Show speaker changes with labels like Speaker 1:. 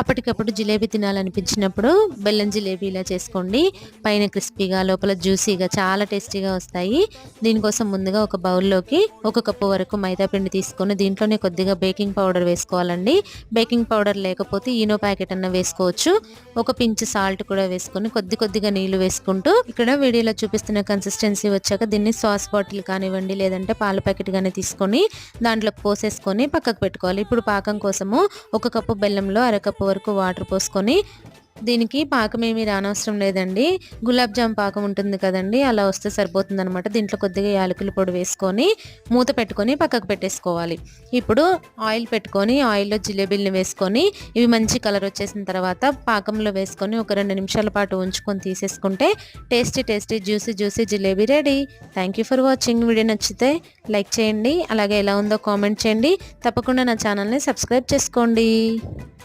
Speaker 1: అప్పటికప్పుడు జిలేబీ తినాలనిపించినప్పుడు బెల్లం జిలేబీ ఇలా చేసుకోండి. పైన క్రిస్పీగా లోపల జ్యూసీగా చాలా టేస్టీగా వస్తాయి. దీనికోసం ముందుగా ఒక బౌల్లోకి ఒక కప్పు వరకు మైదా పిండి తీసుకొని దీంట్లోనే కొద్దిగా బేకింగ్ పౌడర్ వేసుకోవాలండి. బేకింగ్ పౌడర్ లేకపోతే ఈనో ప్యాకెట్ అన్న వేసుకోవచ్చు. ఒక పించ్ సాల్ట్ కూడా వేసుకొని కొద్ది కొద్దిగా నీళ్ళు వేసుకుంటూ ఇక్కడ వీడియోలో చూపిస్తున్న కన్సిస్టెన్సీ వచ్చాక దీన్ని సాస్ బాటిల్ కానివ్వండి లేదంటే పాల ప్యాకెట్ కానీ తీసుకొని దాంట్లో పోసేసుకొని పక్కకు పెట్టుకోవాలి. ఇప్పుడు పాకం కోసము ఒక కప్పు బెల్లంలో అరకప్పు వరకు వాటర్ పోసుకొని దీనికి పాకం ఏమీ రానవసరం లేదండి. గులాబ్ జామ్ పాకం ఉంటుంది కదండి అలా వస్తే సరిపోతుంది అనమాట దీంట్లో కొద్దిగా యాలకుల పొడి వేసుకొని మూత పెట్టుకొని పక్కకు పెట్టేసుకోవాలి. ఇప్పుడు ఆయిల్ పెట్టుకొని ఆయిల్లో జిలేబీలను వేసుకొని ఇవి మంచి కలర్ వచ్చేసిన తర్వాత పాకంలో వేసుకొని ఒక రెండు నిమిషాల పాటు ఉంచుకొని తీసేసుకుంటే tasty tasty juicy juicy jalebi ready. Thank you for watching video నచ్చితే లైక్ చేయండి అలాగే ఎలా ఉందో కామెంట్ చేయండి. తప్పకుండా నా ఛానల్ని సబ్స్క్రైబ్ చేసుకోండి.